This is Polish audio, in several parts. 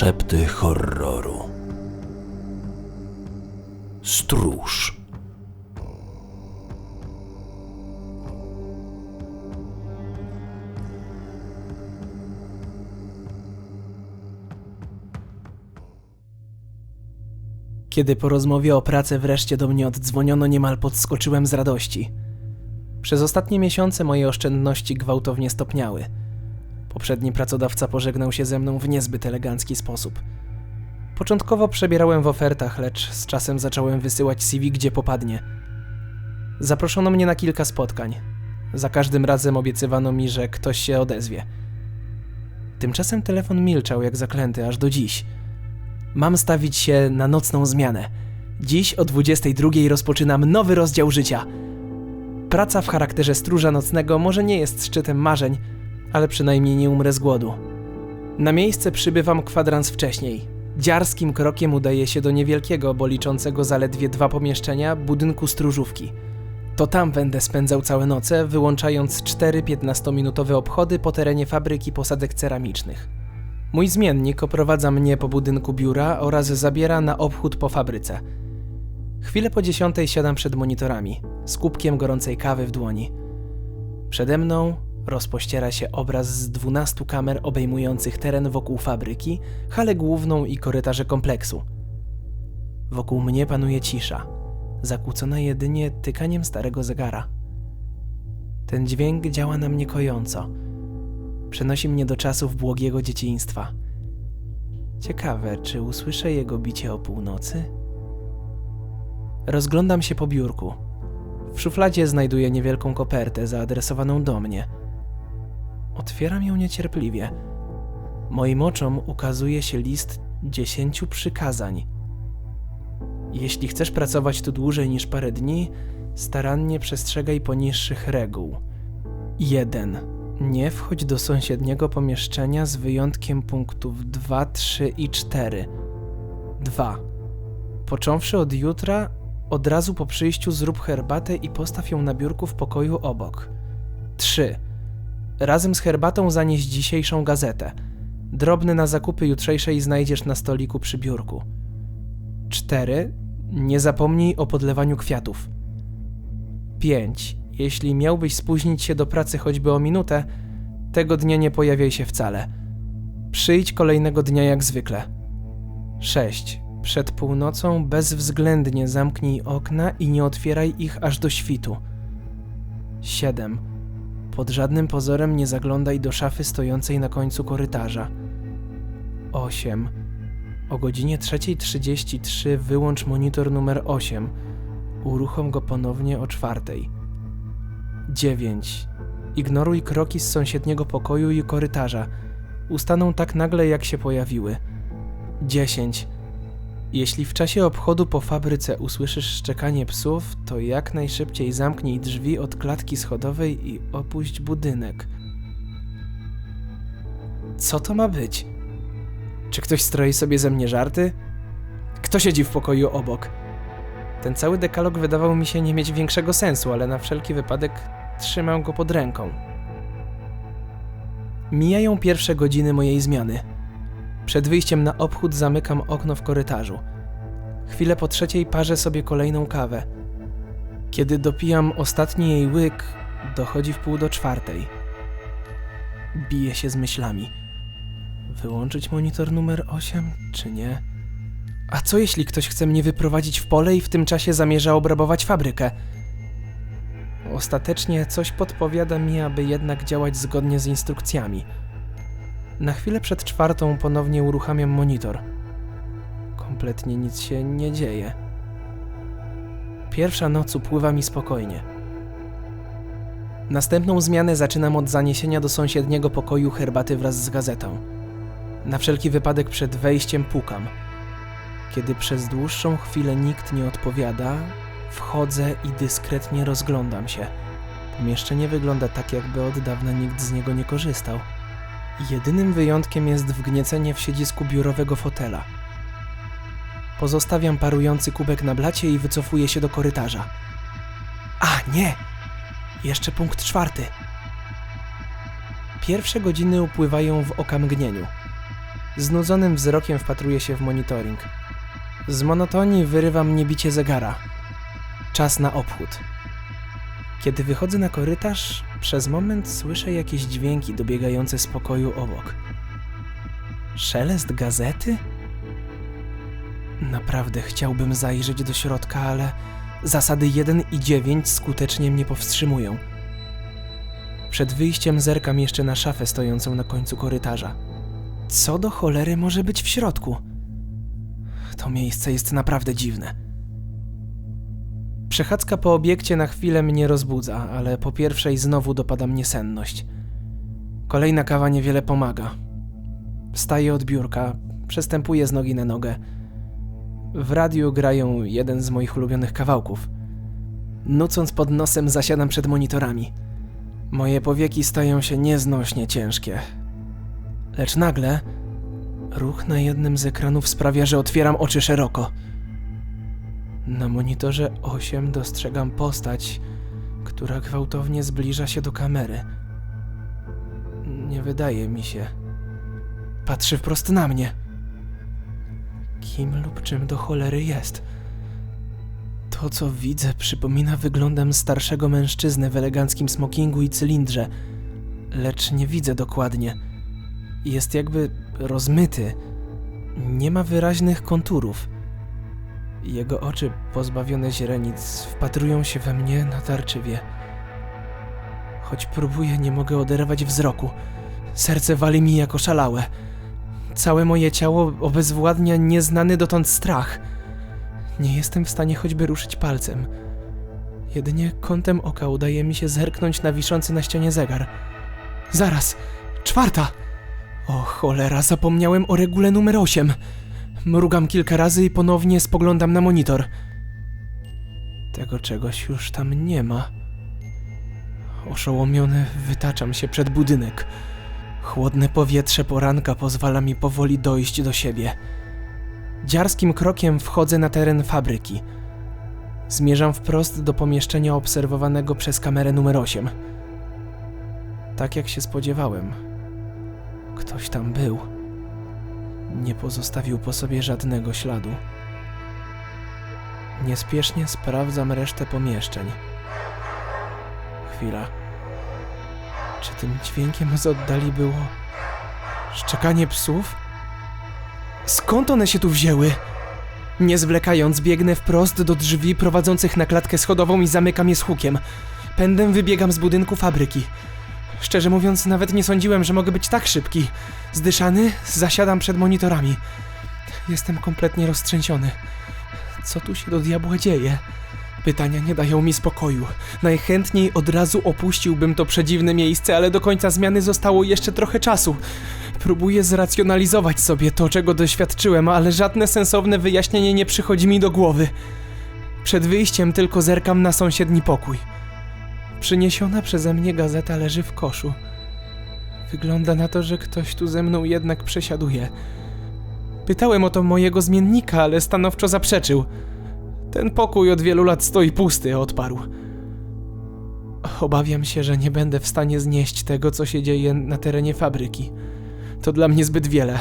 Szepty horroru. Stróż. Kiedy po rozmowie o pracę wreszcie do mnie oddzwoniono, niemal podskoczyłem z radości. Przez ostatnie miesiące moje oszczędności gwałtownie stopniały. Poprzedni pracodawca pożegnał się ze mną w niezbyt elegancki sposób. Początkowo przebierałem w ofertach, lecz z czasem zacząłem wysyłać CV gdzie popadnie. Zaproszono mnie na kilka spotkań. Za każdym razem obiecywano mi, że ktoś się odezwie. Tymczasem telefon milczał jak zaklęty aż do dziś. Mam stawić się na nocną zmianę. Dziś o 22 rozpoczynam nowy rozdział życia. Praca w charakterze stróża nocnego może nie jest szczytem marzeń, ale przynajmniej nie umrę z głodu. Na miejsce przybywam kwadrans wcześniej. Dziarskim krokiem udaję się do niewielkiego, bo liczącego zaledwie dwa pomieszczenia, budynku stróżówki. To tam będę spędzał całe noce, wyłączając cztery 15-minutowe obchody po terenie fabryki posadek ceramicznych. Mój zmiennik oprowadza mnie po budynku biura oraz zabiera na obchód po fabryce. Chwilę po dziesiątej siadam przed monitorami, z kubkiem gorącej kawy w dłoni. Przede mną rozpościera się obraz z 12 kamer obejmujących teren wokół fabryki, halę główną i korytarze kompleksu. Wokół mnie panuje cisza, zakłócona jedynie tykaniem starego zegara. Ten dźwięk działa na mnie kojąco. Przenosi mnie do czasów błogiego dzieciństwa. Ciekawe, czy usłyszę jego bicie o północy? Rozglądam się po biurku. W szufladzie znajduję niewielką kopertę zaadresowaną do mnie. Otwieram ją niecierpliwie. Moim oczom ukazuje się list dziesięciu przykazań. Jeśli chcesz pracować tu dłużej niż parę dni, starannie przestrzegaj poniższych reguł. 1. Nie wchodź do sąsiedniego pomieszczenia z wyjątkiem punktów 2, 3 i 4. 2. Począwszy od jutra, od razu po przyjściu zrób herbatę i postaw ją na biurku w pokoju obok. 3. Razem z herbatą zanieś dzisiejszą gazetę. Drobny na zakupy jutrzejszej znajdziesz na stoliku przy biurku. 4. Nie zapomnij o podlewaniu kwiatów. 5. Jeśli miałbyś spóźnić się do pracy choćby o minutę, tego dnia nie pojawiaj się wcale. Przyjdź kolejnego dnia jak zwykle. 6. Przed północą bezwzględnie zamknij okna i nie otwieraj ich aż do świtu. 7. Pod żadnym pozorem nie zaglądaj do szafy stojącej na końcu korytarza. 8. O godzinie 3.33 wyłącz monitor numer 8. Uruchom go ponownie o czwartej. 9. Ignoruj kroki z sąsiedniego pokoju i korytarza. Ustaną tak nagle, jak się pojawiły. 10. Jeśli w czasie obchodu po fabryce usłyszysz szczekanie psów, to jak najszybciej zamknij drzwi od klatki schodowej i opuść budynek. Co to ma być? Czy ktoś stroi sobie ze mnie żarty? Kto siedzi w pokoju obok? Ten cały dekalog wydawał mi się nie mieć większego sensu, ale na wszelki wypadek trzymam go pod ręką. Mijają pierwsze godziny mojej zmiany. Przed wyjściem na obchód zamykam okno w korytarzu. Chwilę po trzeciej parzę sobie kolejną kawę. Kiedy dopijam ostatni jej łyk, dochodzi w pół do czwartej. Biję się z myślami. Wyłączyć monitor numer 8, czy nie? A co jeśli ktoś chce mnie wyprowadzić w pole i w tym czasie zamierza obrabować fabrykę? Ostatecznie coś podpowiada mi, aby jednak działać zgodnie z instrukcjami. Na chwilę przed czwartą ponownie uruchamiam monitor. Kompletnie nic się nie dzieje. Pierwsza noc upływa mi spokojnie. Następną zmianę zaczynam od zaniesienia do sąsiedniego pokoju herbaty wraz z gazetą. Na wszelki wypadek przed wejściem pukam. Kiedy przez dłuższą chwilę nikt nie odpowiada, wchodzę i dyskretnie rozglądam się. Pomieszczenie wygląda tak, jakby od dawna nikt z niego nie korzystał. Jedynym wyjątkiem jest wgniecenie w siedzisku biurowego fotela. Pozostawiam parujący kubek na blacie i wycofuję się do korytarza. A, nie! Jeszcze punkt czwarty. Pierwsze godziny upływają w okamgnieniu. Znudzonym wzrokiem wpatruję się w monitoring. Z monotonii wyrywa mnie bicie zegara. Czas na obchód. Kiedy wychodzę na korytarz, przez moment słyszę jakieś dźwięki dobiegające z pokoju obok. Szelest gazety? Naprawdę chciałbym zajrzeć do środka, ale zasady 1 i 9 skutecznie mnie powstrzymują. Przed wyjściem zerkam jeszcze na szafę stojącą na końcu korytarza. Co do cholery może być w środku? To miejsce jest naprawdę dziwne. Przechadzka po obiekcie na chwilę mnie rozbudza, ale po pierwszej znowu dopada mnie senność. Kolejna kawa niewiele pomaga. Wstaję od biurka, przestępuję z nogi na nogę. W radiu grają jeden z moich ulubionych kawałków. Nucąc pod nosem zasiadam przed monitorami. Moje powieki stają się nieznośnie ciężkie. Lecz nagle ruch na jednym z ekranów sprawia, że otwieram oczy szeroko. Na monitorze 8 dostrzegam postać, która gwałtownie zbliża się do kamery. Nie wydaje mi się. Patrzy wprost na mnie. Kim lub czym do cholery jest? To, co widzę, przypomina wyglądem starszego mężczyznę w eleganckim smokingu i cylindrze, lecz nie widzę dokładnie. Jest jakby rozmyty. Nie ma wyraźnych konturów. Jego oczy, pozbawione źrenic, wpatrują się we mnie natarczywie. Choć próbuję, nie mogę oderwać wzroku. Serce wali mi jako szalałe. Całe moje ciało obezwładnia nieznany dotąd strach. Nie jestem w stanie choćby ruszyć palcem. Jedynie kątem oka udaje mi się zerknąć na wiszący na ścianie zegar. Zaraz! Czwarta! O cholera, zapomniałem o regule numer 8. Mrugam kilka razy i ponownie spoglądam na monitor. Tego czegoś już tam nie ma. Oszołomiony wytaczam się przed budynek. Chłodne powietrze poranka pozwala mi powoli dojść do siebie. Dziarskim krokiem wchodzę na teren fabryki. Zmierzam wprost do pomieszczenia obserwowanego przez kamerę numer 8. Tak jak się spodziewałem, ktoś tam był. Nie pozostawił po sobie żadnego śladu. Niespiesznie sprawdzam resztę pomieszczeń. Chwila. Czy tym dźwiękiem z oddali było szczekanie psów? Skąd one się tu wzięły? Nie zwlekając, biegnę wprost do drzwi prowadzących na klatkę schodową i zamykam je z hukiem. Pędem wybiegam z budynku fabryki. Szczerze mówiąc, nawet nie sądziłem, że mogę być tak szybki. Zdyszany, zasiadam przed monitorami. Jestem kompletnie roztrzęsiony. Co tu się do diabła dzieje? Pytania nie dają mi spokoju. Najchętniej od razu opuściłbym to przedziwne miejsce, ale do końca zmiany zostało jeszcze trochę czasu. Próbuję zracjonalizować sobie to, czego doświadczyłem, ale żadne sensowne wyjaśnienie nie przychodzi mi do głowy. Przed wyjściem tylko zerkam na sąsiedni pokój. Przyniesiona przeze mnie gazeta leży w koszu. Wygląda na to, że ktoś tu ze mną jednak przesiaduje. Pytałem o to mojego zmiennika, ale stanowczo zaprzeczył. Ten pokój od wielu lat stoi pusty, odparł. Obawiam się, że nie będę w stanie znieść tego, co się dzieje na terenie fabryki. To dla mnie zbyt wiele.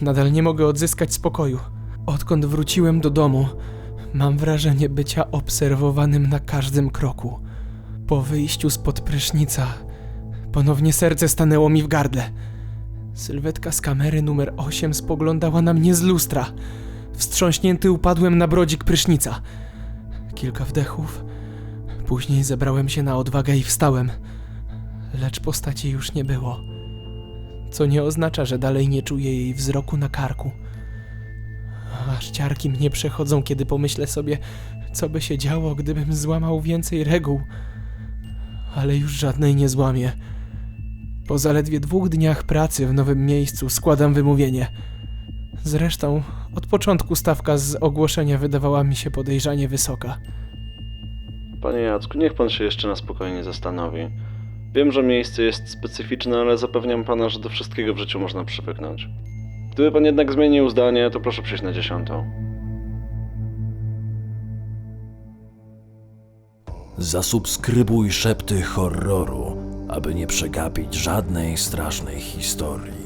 Nadal nie mogę odzyskać spokoju. Odkąd wróciłem do domu, mam wrażenie bycia obserwowanym na każdym kroku. Po wyjściu spod prysznica, ponownie serce stanęło mi w gardle. Sylwetka z kamery numer 8 spoglądała na mnie z lustra. Wstrząśnięty upadłem na brodzik prysznica. Kilka wdechów. Później zebrałem się na odwagę i wstałem. Lecz postaci już nie było. Co nie oznacza, że dalej nie czuję jej wzroku na karku. Aż ciarki mnie przechodzą, kiedy pomyślę sobie, co by się działo, gdybym złamał więcej reguł. Ale już żadnej nie złamię. Po zaledwie dwóch dniach pracy w nowym miejscu składam wymówienie. Zresztą od początku stawka z ogłoszenia wydawała mi się podejrzanie wysoka. Panie Jacku, niech pan się jeszcze na spokojnie zastanowi. Wiem, że miejsce jest specyficzne, ale zapewniam pana, że do wszystkiego w życiu można przywyknąć. Gdyby pan jednak zmienił zdanie, to proszę przyjść na dziesiątą. Zasubskrybuj szepty horroru, aby nie przegapić żadnej strasznej historii.